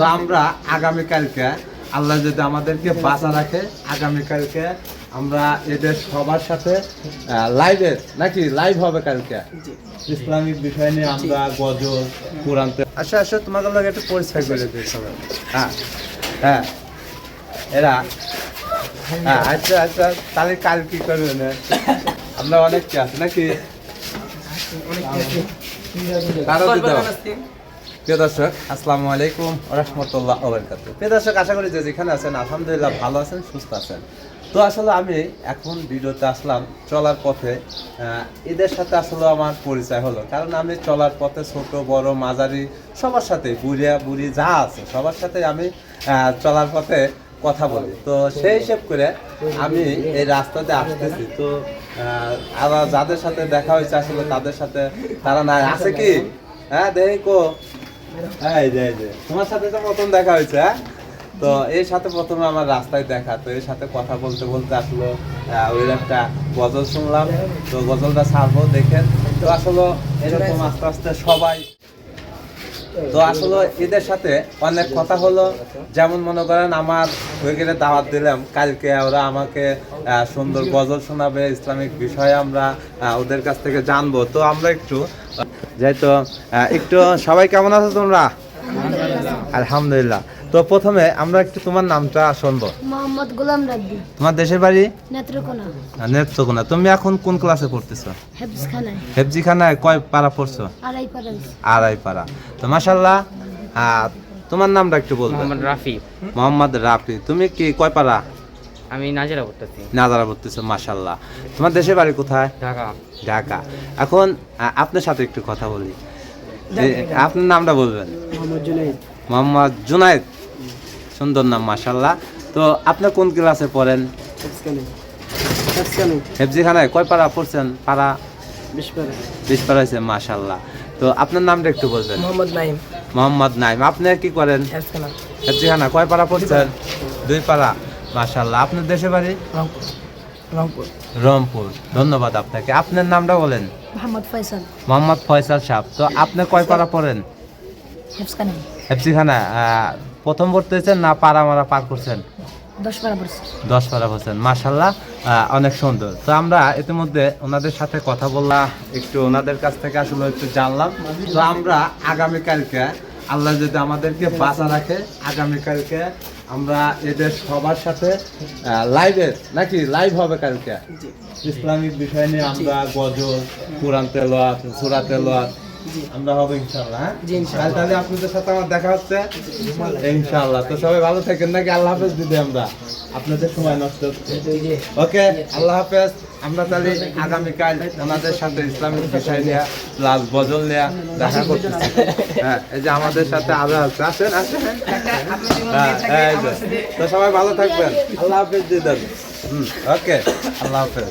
তো আমরা আগামীকালকে আল্লাহ যদি আমাদেরকে বাঁচা রাখে আগামীকালকে আমরা এদের সবার সাথে লাইভে নাকি লাইভ হবে কালকে ইসলামিক বিষয় নিয়ে আমরা গজল কোরআন আচ্ছা আচ্ছা তোমাকে লাগে একটু পরিচয় করে দিই হ্যাঁ হ্যাঁ এরা হ্যাঁ আচ্ছা আচ্ছা তাহলে কাল কি করবে না আমরা অনেক কি আছে নাকি কারও দিতে হবে? প্রিয় দর্শক, আসসালামু আলাইকুম রহমতুল্লাহ ওবরকাত প্রিয় আশা করি যে যেখানে আছেন, আলহামদুলিল্লাহ ভালো আছেন, সুস্থ আছেন। তো আসলে আমি এখন ভিডিওতে আসলাম চলার পথে এদের সাথে আসলে আমার পরিচয় হলো। কারণ আমি চলার পথে ছোট, বড়, মাঝারি, সবার সাথে বুড়িয়া, বুড়ি যা আছে, সবার সাথে আমি চলার পথে কথা বলি। তো সেই হিসেব করে আমি এই রাস্তাতে আসতেছি। তো আবার যাদের সাথে দেখা হয়েছে আসলে তাদের সাথে, তারা নাই, আছে কি? হ্যাঁ দেখি এই যে যে। তোমার সাথে তো প্রথম দেখা হয়েছে হ্যাঁ? তো এর সাথে প্রথমে আমার রাস্তায় দেখা, তো এর সাথে কথা বলতে বলতে আসলো ওই একটা গজল শুনলাম। তো গজলটা ছাড়বো, দেখেন। তো আসলে এরকম আস্তে আস্তে সবাই তো আসলে এদের সাথে অনেক কথা হলো। যেমন মনে করেন, আমার ওইখানে দাওয়াত দিলাম, কালকে ওরা আমাকে সুন্দর গজল শোনাবে, ইসলামিক বিষয়ে আমরা ওদের কাছ থেকে জানব। তো আমরা একটু যেহেতু একটু সবাই কেমন আছো তোমরা? আলহামদুলিল্লাহ। তো প্রথমে আমরা একটু তোমার নামটা শুনব। মোহাম্মদ গোলাম রাব্বি। তোমার দেশের বাড়ি? নেত্রকোনা। নেত্রকোনা। তুমি এখন কোন ক্লাসে পড়তেছো? হেফজখানায়। হেফজিখানায় কয় পাড়া পড়ছো? আড়াই পাড়াই আড়াই পাড়া। তো মাসাল্লাহ তোমার নামটা একটু বলবে। মোহাম্মদ রাফি। মোহাম্মদ রাফি। তুমি কি কয় পাড়া? আমি নাজেরা করতেছি নাজারা পড়তেছো মাসাল্লাহ তোমার দেশের বাড়ি কোথায়? ঢাকা। ঢাকা। এখন আপনার সাথে একটু কথা বলি। আপনার নামটা বলবেন? মোহাম্মদ জুনাইদ। সুন্দর নাম মাসাল্লাহ তো আপনি কোন ক্লাসে পড়েন? হেফজিখানায় কয় পাড়া পড়ছেন? পাড়া? বিশ পাড়া। হয়েছে মাসাল্লাহ তো আপনার নামটা একটু বলবেন। মোহাম্মদ নাইম মোহাম্মদ নাইম আপনি কি করেন? হেফজিখানা। কয় পাড়া পড়ছেন? দুই পাড়া। মাসাল্লাহ আপনার দেশে বাড়ি? রংপুর। ধন্যবাদ আপনাকে। আপনার নামটা বলেন। মোহাম্মদ ফয়সাল। মোহাম্মদ ফয়সাল সাহ তো আপনি কয় পাড়া পড়েন? আহ, প্রথম পড়তে হয়েছেন না পাড়া মারা পার করছেন? দশ পাড়া পারা বলছেন মার্শাল্লাহ অনেক সুন্দর। তো আমরা ইতিমধ্যে ওনাদের সাথে কথা বললাম একটু ওনাদের কাছ থেকে আসলে একটু জানলাম। তো আমরা আগামীকালকে আল্লাহ যদি আমাদেরকে বাঁচা রাখে আগামীকালকে আমরা এদের সবার সাথে লাইভে নাকি লাইভ হবে কালকে? ইসলামিক বিষয় নিয়ে আমরা গজল কোরআন তেলোয়াত সুরা তেলোয়াত আমরা হবে ইনশাল্লাহ হ্যাঁ? ইনশাআল্লাহ। তাহলে আপনাদের সাথে আমার দেখা হচ্ছে। ইনশাআল্লাহ। তো সবাই ভালো থাকেন নাকি? আল্লাহ হাফেজ দিদি আমরা। আপনাদের সময় নষ্ট হচ্ছে। ওকে আল্লাহ হাফেজ। আমরা তাহলে আগামীকাল ওনাদের সাথে ইসলামিক বিষয় নিয়ে প্লাস বজল নিয়ে দেখা করতেছি। হ্যাঁ এই যে আমাদের সাথে আরও আছে। আসেন আসেন। হ্যাঁ তো সবাই ভালো থাকবেন। আল্লাহ হাফেজ দিদি। হুম ওকে আল্লাহ হাফেজ।